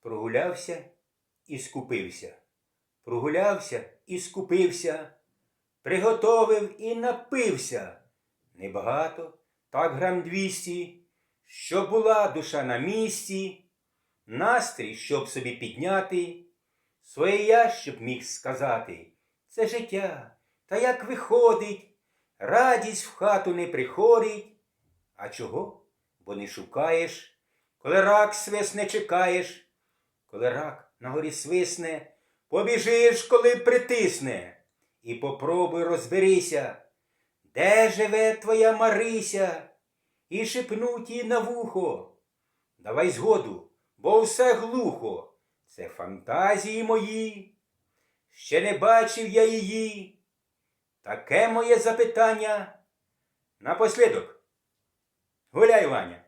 Прогулявся і скупився. Прогулявся і скупився. Приготовив і напився. Небагато, так грам двісті, щоб була душа на місці, настрій, щоб собі підняти, своє я, щоб міг сказати, це життя, та як виходить, радість в хату не приходить. А чого? Бо не шукаєш, коли рак свисне чекаєш, коли рак на горі свисне, побіжиш, коли притисне, і попробуй розберися, де живе твоя Марися, і шепнуть їй на вухо. Давай згоду, бо все глухо, це фантазії мої. Ще не бачив я її. Таке моє запитання. Напослідок. Гуляй, Ваня.